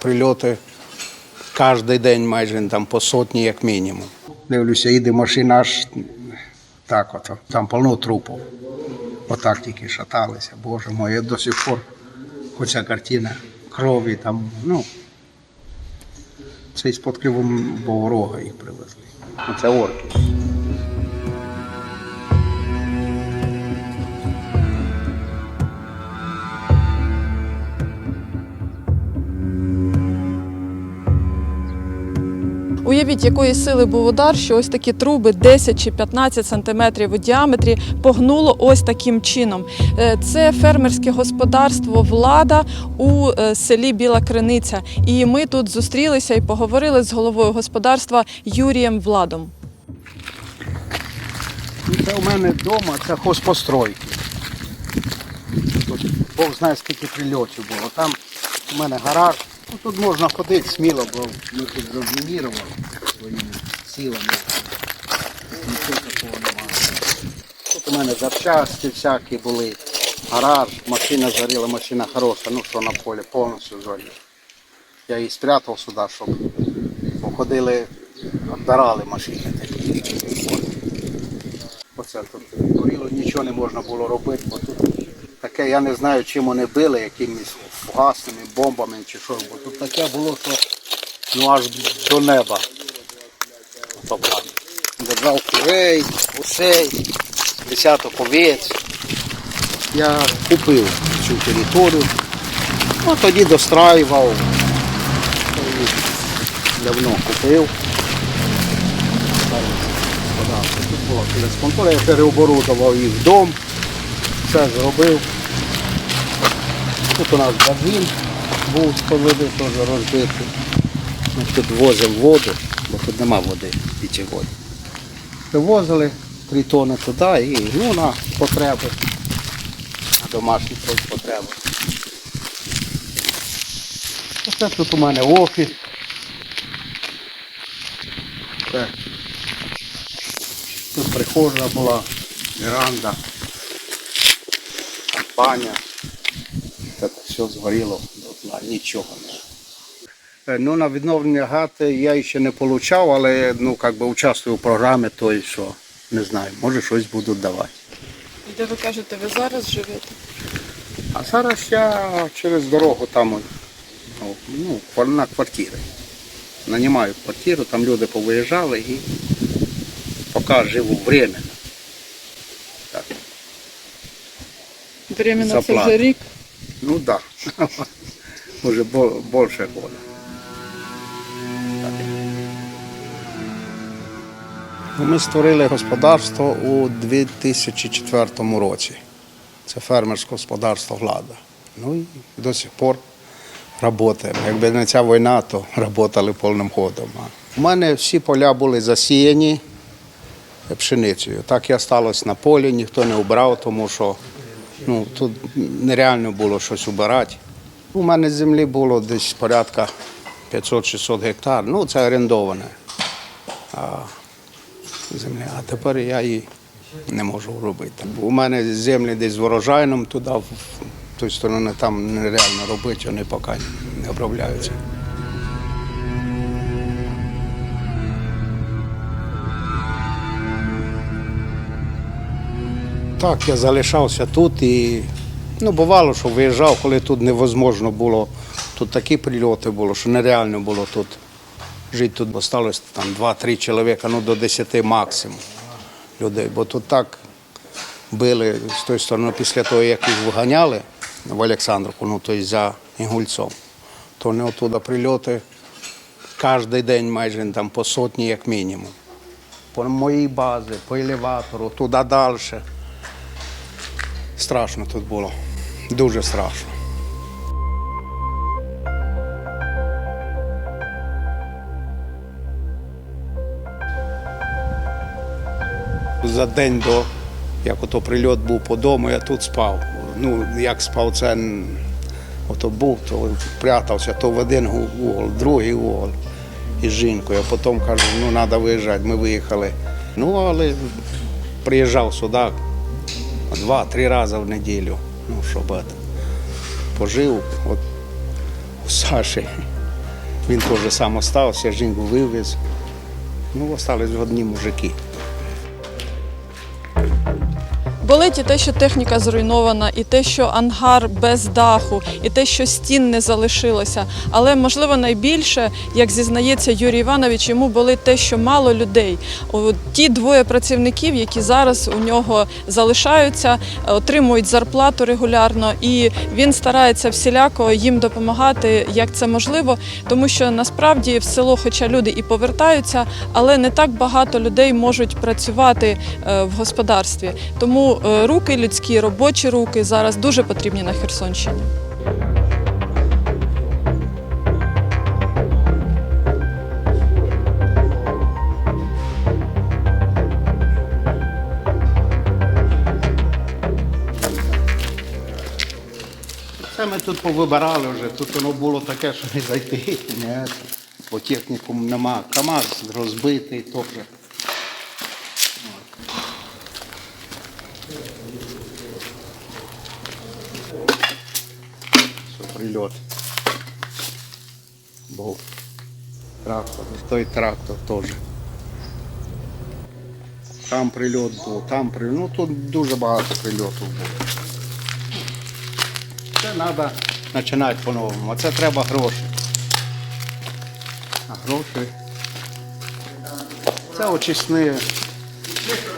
Прильоти кожен день майже там по сотні, як мінімум. Дивлюся, їде машина аж так ото. Там повно трупів. Отак тільки шаталися. Боже мой, я до сих пор оця картина крові там, ну. Це із під Кривого Рога їх привезли. Це орки. Уявіть, якої сили був удар, що ось такі труби 10 чи 15 сантиметрів у діаметрі погнуло ось таким чином. Е, Це фермерське господарство влада у е, селі Біла Криниця. І ми тут зустрілися і поговорили з головою господарства Юрієм Владом. Це у мене вдома, це хозпостройки. Бог знає, скільки прильотів було. Там у мене гараж. Ну, тут можна ходити сміло, бо ми тут замінірували своїми силами. Нічого такого немає. Тут у мене запчасті всякі були. Гараж, машина згоріла, машина хороша, ну що на полі, повністю згоріла. Я її спрятав сюди, щоб походили, відбирали машини. Оце тут горіло, нічого не можна було робити, бо тут таке, я не знаю, чим вони били, якимись фугасними бомбами чи що, бо тут таке було, що ну аж до неба. Держав курей, гусей, десяток овець. Я купив цю територію, ну тоді достраював, Тоді давно купив. Тут була філеспонтора, я переоборудував їх в дом, все зробив. Тут у нас базин був споведи теж розбитий. Ми тут возимо воду, бо тут нема води питьової. Привозили три тони туди і ну, на потреби, на домашні потреби. Оце тут у мене офіс. Це Тут прихожа була, веранда, баня. Все згоріло дотла, нічого не. Ну, на відновлення гати я ще не отримав, але ну, как би, участвую в програмі, то і що, не знаю, може щось будуть давати. Де ви кажете, ви зараз живете? А зараз я через дорогу там ну, ну, на квартири. Нанімаю квартиру, там люди повиїжджали і поки живу временно. Так. Временно це вже рік. Ну так. Да. Може більше года. Ну, Ми створили господарство у 2004 році. Це фермерське господарство влада. Ну і до сих пор працюємо. Якби не ця війна, то працювали повним ходом. У мене всі поля були засіяні пшеницею. Так і осталось на полі, ніхто не убрав, тому що ну, тут нереально було щось убирати. У мене землі було десь порядка 500-600 гектар. Ну, це орендоване. А, земля. А тепер я її не можу робити. У мене землі десь з туди, в тої сторони, там нереально робити, вони поки не обробляються. Так, я залишався тут і ну, бувало, що виїжджав, коли тут невозможно було. Тут такі прильоти було, що нереально було тут жити. Тут осталось там 2-3 чоловіка, ну до 10 максимум людей. Бо тут так били з тої сторони, після того, як їх виганяли в Олександрівку, ну тобто за Інгульцом, то вони оттуда прильоти кожен день майже там по сотні, як мінімум. По моїй базі, по елеватору, туди далі. Страшно тут було. Дуже страшно. За день до, як ото прильот був по дому, я тут спав. Ну, як спав, це ото був, то прятався, то в один угол, другий угол із жінкою. А потім кажу, ну треба виїжджати, ми виїхали. Ну, але приїжджав сюди два-три рази в неділю, ну, щоб это, пожив от, у Саші. Він теж сам остався, жінку вивез. Ну, остались одні мужики. Болить і те, що техніка зруйнована, і те, що ангар без даху, і те, що стін не залишилося. Але можливо найбільше, як зізнається Юрій Іванович, йому болить те, що мало людей. Ті двоє працівників, які зараз у нього залишаються, отримують зарплату регулярно, і він старається всіляко їм допомагати, як це можливо, тому що насправді в село, хоча люди і повертаються, але не так багато людей можуть працювати е, в господарстві. Тому руки людські, робочі руки зараз дуже потрібні на Херсонщині. Це ми тут повибирали вже, тут воно було таке, що не зайти. Не, бо технікум нема. КАМАЗ розбитий теж. Прильот. Був. Трактор, той трактор теж. Там прильот був, там прильот. Ну тут дуже багато прильотів було. Це треба починати по-новому. А це треба гроші. А гроші. Це очисні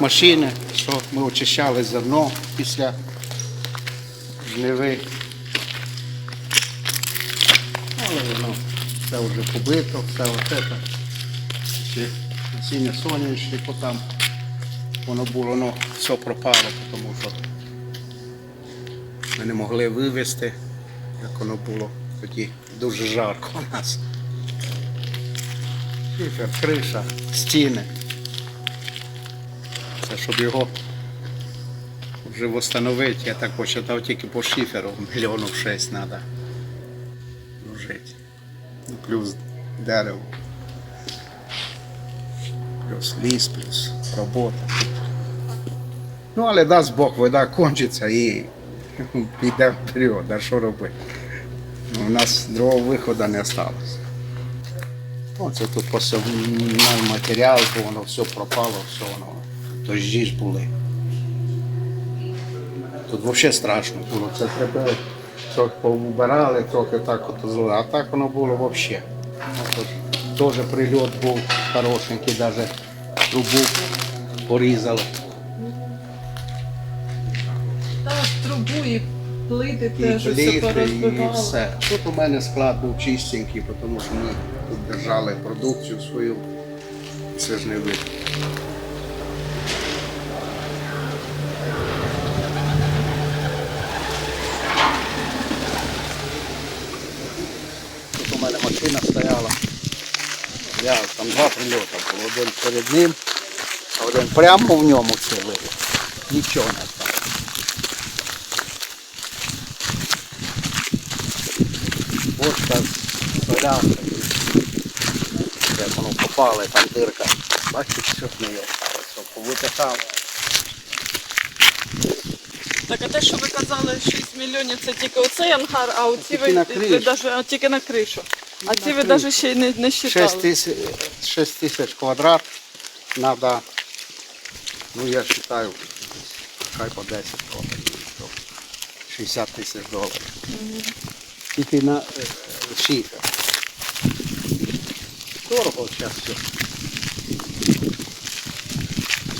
машини, що ми очищали зерно після жниви. Все вже побито, все оце. так. Ще насіння соняшнику там. Воно було, воно все пропало, тому що ми не могли вивезти, як воно було тоді дуже жарко у нас. Шифер, криша, стіни. Це щоб його вже встановити, я так посчитав тільки по шиферу мільйонів шість треба Плюс дерево. Плюс ліс, плюс робота. Ну, але дасть Бог, вода кончиться і піде вперед, а що робити? Ну, У нас другого виходу не залишилось. Оце тут посівний матеріал, бо воно все пропало, все воно. Дожді ж були. Тут взагалі страшно було. Це треба трохи повбирали, трохи так от зли. А так воно було взагалі. Теж прильот був хорошенький, навіть трубу порізали. Так, трубу і плити І пліти, і все. Тут у мене склад був чистенький, тому що ми тут держали продукцію свою. Це ж не видно. Тут у мене машина стояла. Я, там два прильоти було. Один перед ним, а один прямо в ньому цілий. Нічого не стало. бочка з соляркою. Як воно попало, там дирка. Бачите, що з нею осталось, що повитихало. Так, а те, що ви казали, 6 мільйонів це тільки оцей ангар, а оці ви, ви даже, а, тільки на кришу. А ці ви навіть ще й не, не 6 тисяч, 6 тисяч квадрат надо, ну я вважаю, хай по 10 доларів. 60 тисяч доларів. Тільки на е, шифер. Дорого зараз все.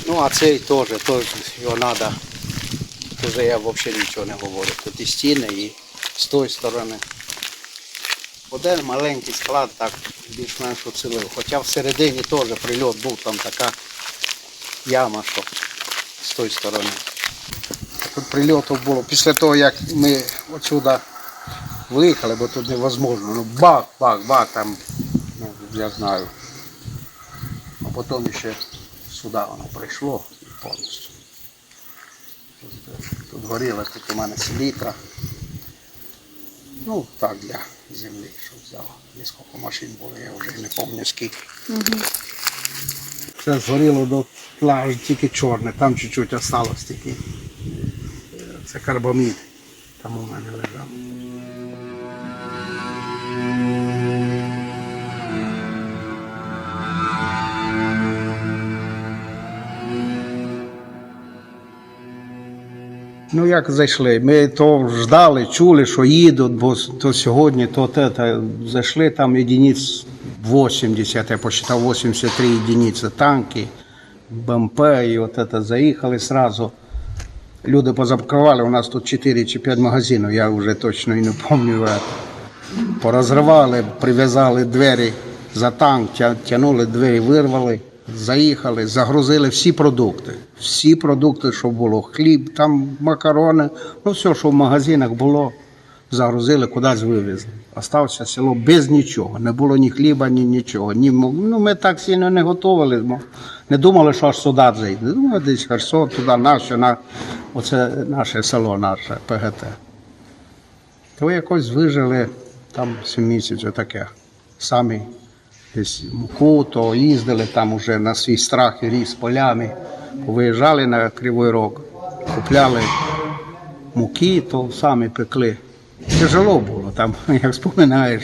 Ну а цей теж, теж його треба. Вже я взагалі нічого не говорю. Тут і стіни, і з тої сторони. Один маленький склад так більш-менш оцілив. Хоча всередині теж прильот був, там така яма, що з тої сторони. Тут прильотів було після того, як ми отсюди виїхали, бо тут невозможно. Ну бах, бах, бах, там, ну, я знаю. А потім ще сюди воно прийшло повністю. Тут, горіло тут у мене селітра. Ну, так, для землі, щоб взяв. Несколько машин було, я вже не пам'ятаю скільки. Це згоріло до тла, тільки чорне, там чуть-чуть осталось тільки. Е, Це карбамід. Там у мене лежав. Ну як зайшли? Ми то ждали, чули, що їдуть, бо то сьогодні, то те, та зайшли там єдиниць 80, я посчитав 83 єдиниці танки, БМП, і от це заїхали сразу. Люди позакривали, у нас тут 4 чи 5 магазинів, я вже точно і не пам'ятаю. Порозривали, прив'язали двері за танк, тя- тягнули двері, вирвали, заїхали, загрузили всі продукти. Всі продукти, що було, хліб, там макарони, ну все, що в магазинах було, загрузили, кудись вивезли. Остався село без нічого. Не було ні хліба, ні нічого. Ні, ну, ми так сильно не готували. Не думали, що аж сюди зайде. Думали, десь Херсон, туди, наше, на, оце наше село, наше ПГТ. То якось вижили там 7 місяців таке. Самі десь муку, то їздили там уже на свій страх і різ полями. Виїжджали на Кривий Рог, купляли муки, то самі пекли. Тяжело було там, як споминаєш.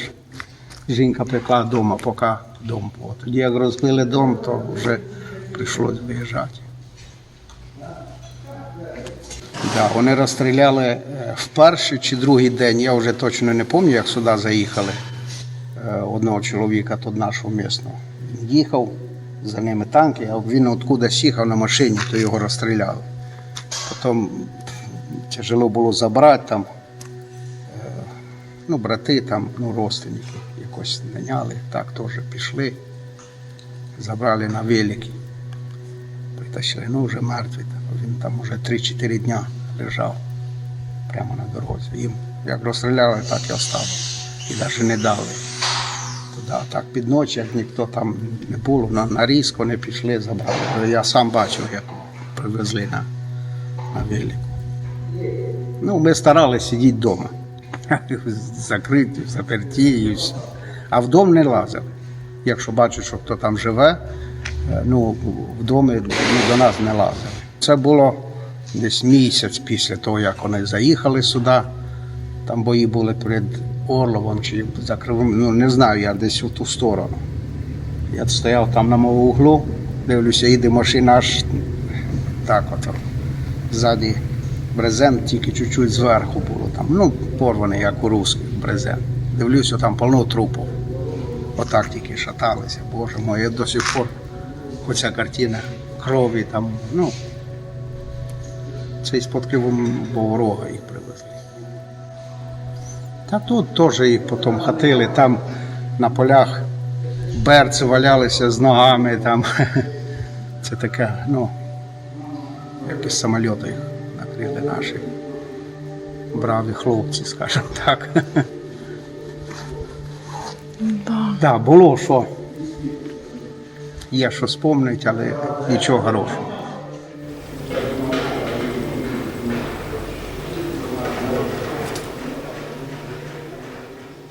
Жінка пекла вдома, поки дом був. Тоді як розбили дом, то вже прийшлось виїжджати. Да, вони розстріляли е, в перший чи другий день, я вже точно не пам'ятаю, як сюди заїхали одного чоловіка, тут нашого місного. Їхав, за ними танки, а він откудись їхав на машині, то його розстріляли. Потім тяжело було забрати там, е, ну, брати там, ну, родственники якось наняли, так теж пішли, забрали на велики притащили, ну вже мертвий. Він там уже 3-4 дня лежав прямо на дорозі. Їм як розстріляли, так і оставили. І навіть не дали. Туди, так під ночі, як ніхто там не було, на, на різк вони пішли, забрали. Я сам бачив, як привезли на, на велику. Ну, ми старалися сидіти вдома. Закриті, заперті. А в не лазили. Якщо бачу, що хто там живе, е, ну, в домі ну, до нас не лазили. Це було десь місяць після того, як вони заїхали сюди. Там бої були перед Орловом чи за Кривим, ну не знаю, я десь у ту сторону. Я стояв там на мого углу, дивлюся, їде машина аж так от. Ззаді брезент тільки чуть-чуть зверху було там. Ну, порваний, як у русських брезент. Дивлюся, там повно трупів. Отак тільки шаталися. Боже мой, я до сих пор оця картина крові там, ну. Це із під Кривого Рога їх. Та тут теж їх потім хатили, там на полях берці валялися з ногами, там. Це таке, ну, як із самольоту їх накрили наші браві хлопці, скажімо так. Да. Так, було що. Є що спомнити, але нічого хорошого.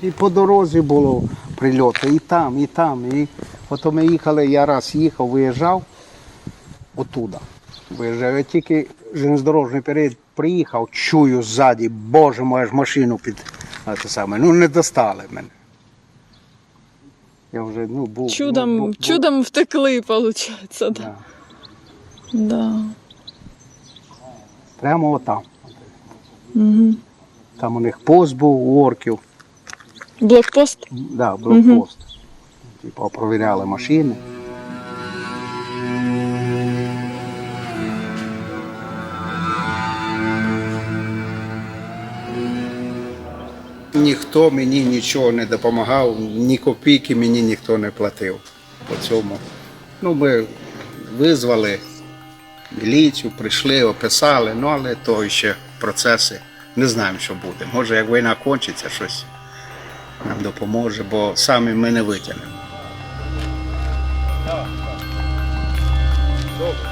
І по дорозі було прильоти, і там, і там. І от ми їхали, я раз їхав, виїжджав отуда. Виїжджав. Я тільки железнодорожний перед приїхав, чую ззаді, боже моя ж машину під те саме. Ну не достали мене. Я вже ну, був. Чудом, був- був- чудом втекли, виходить. Да. Да. Да. Прямо отам. Угу. Там у них пост був у орків. Блокпост. Да, блокпост. Типу, провіряли машини. Ніхто мені нічого не допомагав, ні копійки мені ніхто не платив по цьому. Ну, ми визвали міліцію, прийшли, описали, ну але то ще процеси. Не знаємо, що буде. Може, як війна кончиться, щось нам допоможе, бо самі ми не витягнемо. Добре.